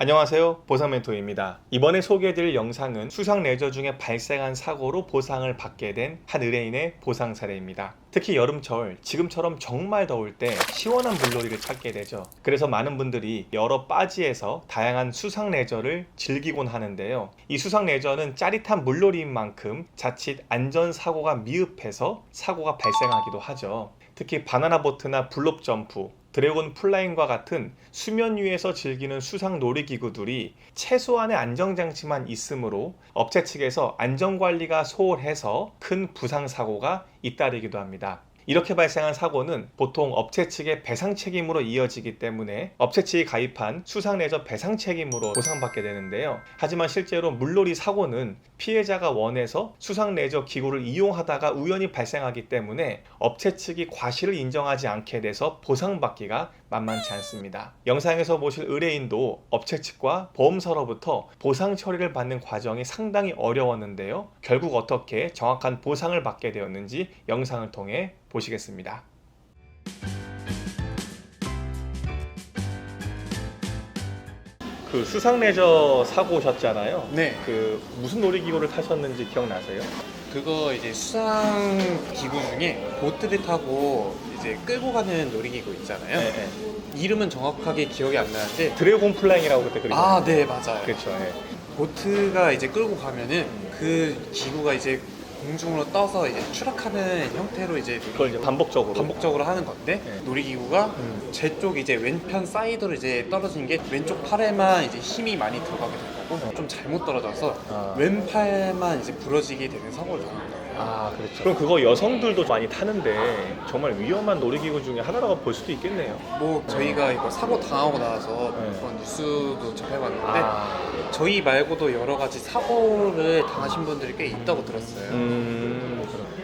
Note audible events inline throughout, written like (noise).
안녕하세요. 보상 멘토입니다. 이번에 소개해드릴 영상은 수상 레저 중에 발생한 사고로 보상을 받게 된 한 의뢰인의 보상 사례입니다. 특히 여름철 지금처럼 정말 더울 때 시원한 물놀이를 찾게 되죠. 그래서 많은 분들이 여러 빠지에서 다양한 수상 레저를 즐기곤 하는데요. 이 수상 레저는 짜릿한 물놀이인 만큼 자칫 안전 사고가 미흡해서 사고가 발생하기도 하죠 특히 바나나 보트나 블록 점프, 드래곤 플라잉과 같은 수면 위에서 즐기는 수상 놀이기구들이 최소한의 안정장치만 있으므로 업체 측에서 안전관리가 소홀해서 큰 부상 사고가 잇따르기도 합니다. 이렇게 발생한 사고는 보통 업체 측의 배상 책임으로 이어지기 때문에 업체 측이 가입한 수상 레저 배상 책임으로 보상받게 되는데요. 하지만 실제로 물놀이 사고는 피해자가 원해서 수상 레저 기구를 이용하다가 우연히 발생하기 때문에 업체 측이 과실을 인정하지 않게 돼서 보상받기가 만만치 않습니다. 영상에서 보실 의뢰인도 업체 측과 보험사로부터 보상 처리를 받는 과정이 상당히 어려웠는데요. 결국 어떻게 정확한 보상을 받게 되었는지 영상을 통해 보시겠습니다. 그 수상 레저 사고셨잖아요. 네, 그 무슨 놀이기구를 타셨는지 기억나세요? 그거 이제 수상 기구 중에 보트를 타고 이제 끌고 가는 놀이기구 있잖아요. 네. 이름은 정확하게 기억이 안 나는데 드래곤 플라잉이라고 그때 그리죠. 아, 네, 맞아요. 그렇죠. 예. 보트가 이제 끌고 가면은 그 기구가 이제 공중으로 떠서 이제 추락하는 형태로 이제 그걸 이제 반복적으로. 반복적으로 하는 건데 네. 놀이기구가 음. 제 쪽 이제 왼편 사이드로 이제 떨어진 게 왼쪽 팔에만 이제 힘이 많이 들어가게 된 거고 좀 잘못 떨어져서 아. 왼팔만 이제 부러지게 되는 사고를 당한 거예요. 아, 그렇죠. 그럼 그거 여성들도 많이 타는데 정말 위험한 놀이기구 중에 하나라고 볼 수도 있겠네요. 뭐 저희가 이거 사고 당하고 나서 네. 그런 뉴스도 접해봤는데 아, 저희 말고도 여러 가지 사고를 당하신 분들이 꽤 있다고 들었어요. 음,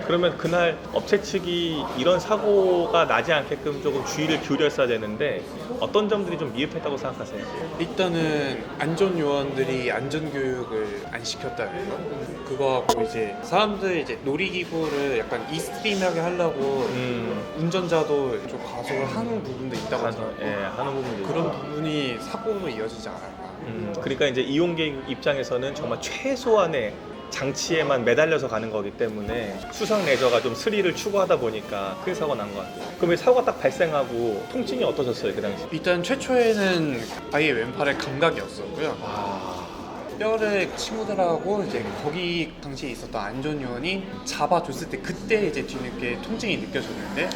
그러면 그날 업체 측이 이런 사고가 나지 않게끔 조금 주의를 기울였어야 되는데 어떤 점들이 좀 미흡했다고 생각하세요? 일단은 안전 요원들이 안전 교육을 안 시켰다는 거. 그거하고 이제 사람들 이제 놀이기구를 약간 이스트림하게 하려고 음, 운전자도 좀 과속을 하는 부분도 있다고 하더라고요. 예, 하는 부분도 그런 있고. 부분이 사고로 이어지지 않았나. 음, 그러니까 이제 이용객 입장에서는 정말 최소한의 장치에만 매달려서 가는 거기 때문에 수상 레저가 좀 스릴을 추구하다 보니까 큰 사고가 난 것 같아요. 그럼 이 사고가 딱 발생하고 통증이 어떠셨어요 그 당시? 일단 최초에는 아예 왼팔에 감각이었었고요. 아, 뼈를 친구들하고 이제 거기 당시에 있었던 안전 요원이 잡아줬을 때 그때 이제 뒤늦게 통증이 느껴졌는데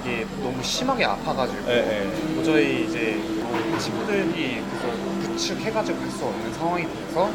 이게 너무 심하게 아파가지고 예, 예. 도저히 이제 뭐 친구들이 그래서 구축해가지고 갈 수 없는 상황이 돼서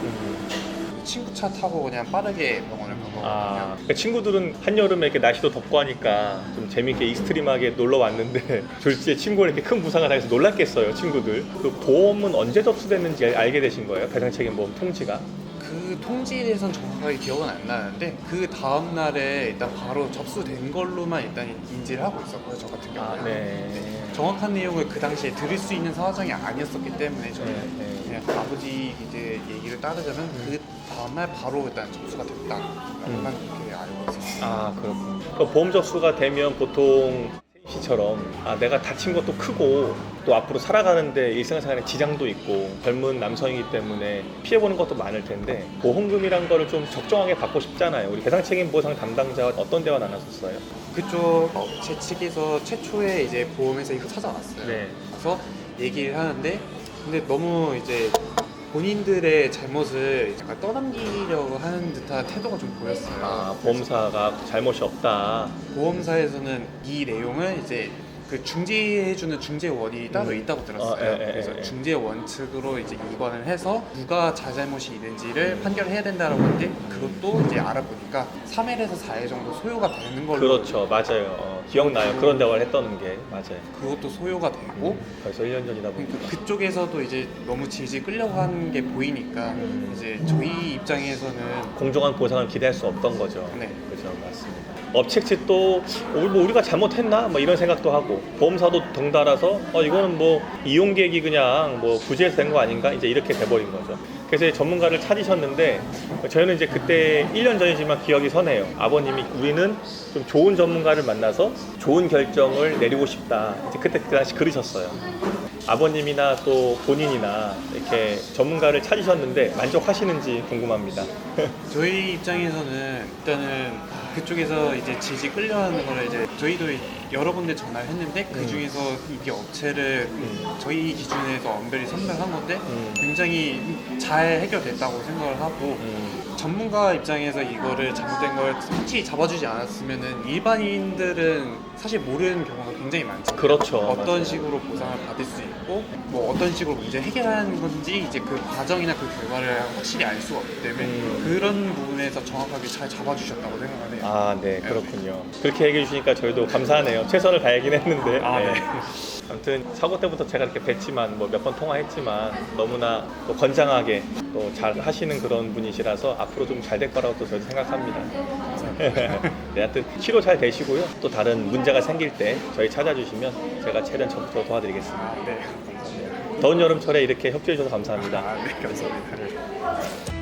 친구 차 타고 그냥 빠르게 병원을 간 거거든요. 아, 그러니까 친구들은 한여름에 이렇게 날씨도 덥고 하니까 좀 재밌게 익스트림하게 놀러 왔는데 (laughs) 졸지에 친구가 이렇게 큰 부상을 당해서 놀랐겠어요, 친구들. 그 보험은 언제 접수됐는지 알- 알게 되신 거예요? 배상 책임 보험 통지가? 그 통지에 대해서는 정확하게 기억은 안 나는데 그 다음 날에 일단 바로 접수된 걸로만 일단 인지를 하고 있었고요, 저 같은 경우는. 아, 네. 정확한 내용을 그 당시에 들을 수 있는 사정이 아니었었기 때문에 저는 네, 네. 그냥 아버지 이제 얘기를 따르자면 그 다음날 바로 일단 접수가 됐다라고만 음. 그렇게 알고 있었어요. 아 그렇군. 그 보험 접수가 되면 보통 씨처럼 아 내가 다친 것도 크고 또 앞으로 살아가는데 일상생활에 지장도 있고 젊은 남성이기 때문에 피해 보는 것도 많을 텐데 보험금이란 거를 좀 적정하게 받고 싶잖아요. 우리 배상 책임 보상 담당자와 어떤 대화 나눴었어요? 그쪽 업체 측에서 최초에 이제 보험회사 이거 찾아왔어요. 네. 그래서 얘기를 하는데 근데 너무 이제 본인들의 잘못을 약간 떠넘기려고 하는 듯한 태도가 좀 보였어요. 아 보험사가 잘못이 없다. 보험사에서는 이 내용을 이제 그 중재해주는 중재원이 따로 음. 있다고 들었어요. 어, 예, 예, 그래서 예, 예. 중재원 측으로 이제 이관을 해서 누가 자잘못이 있는지를 음. 판결해야 된다라고 하는데 그것도 이제 알아보니까 3일에서 4일 정도 소요가 되는 걸로 그렇죠, 맞아요. 어, 기억나요. 그런 대화를 했던 게 맞아요. 그것도 소요가 되고 벌써 1년 전이다 보니까. 그러니까 그쪽에서도 이제 너무 질질 끌려고 하는 게 보이니까 음. 이제 저희 입장에서는 공정한 보상을 기대할 수 없던 거죠. 네. 그렇죠, 맞습니다. 업체 측도 어, 뭐 우리가 잘못했나 뭐 이런 생각도 하고 보험사도 덩달아서 어 이거는 뭐 이용객이 그냥 뭐 구제해서 된 거 아닌가 이제 이렇게 돼버린 거죠. 그래서 전문가를 찾으셨는데 저희는 이제 그때 1년 전이지만 기억이 선해요. 아버님이 우리는 좀 좋은 전문가를 만나서 좋은 결정을 내리고 싶다. 이제 그때 그 당시 그러셨어요. 아버님이나 또 본인이나 이렇게 전문가를 찾으셨는데 만족하시는지 궁금합니다. (laughs) 저희 입장에서는 일단은 그쪽에서 이제 질질 끌려하는 거를 이제 저희도 여러 군데 전화를 했는데 그 중에서 이게 업체를 음. 저희 기준에서 엄별히 선별한 건데 음. 굉장히 잘 해결됐다고 생각을 하고 음, 전문가 입장에서 이거를 잘못된 걸 확실히 잡아주지 않았으면은 일반인들은 사실 모르는 경우가 굉장히 많죠. 그렇죠. 어떤 맞아요. 식으로 보상을 받을 수 있고 뭐 어떤 식으로 문제 해결하는 건지 이제 그 과정이나 그 결과를 확실히 알 수가 없기 때문에 음. 그런 부분에서 정확하게 잘 잡아주셨다고 생각을 해요. 아, 네, 그렇군요. 그렇게 얘기해 주시니까 저희도 감사하네요. 최선을 다하긴 했는데. 아, 네. 아무튼 사고 때부터 제가 이렇게 뵀지만 뭐 몇 번 통화했지만 너무나 또 건장하게 또 잘 하시는 그런 분이시라서 앞으로 좀 잘 될 거라고 또 저도 생각합니다. (laughs) 네, 하여튼 치료 잘 되시고요. 또 다른 문제가 생길 때 저희 찾아주시면 제가 최대한 적극적으로 도와드리겠습니다. 아, 네. 더운 여름철에 이렇게 협조해 주셔서 감사합니다. 아, 네. 감사합니다.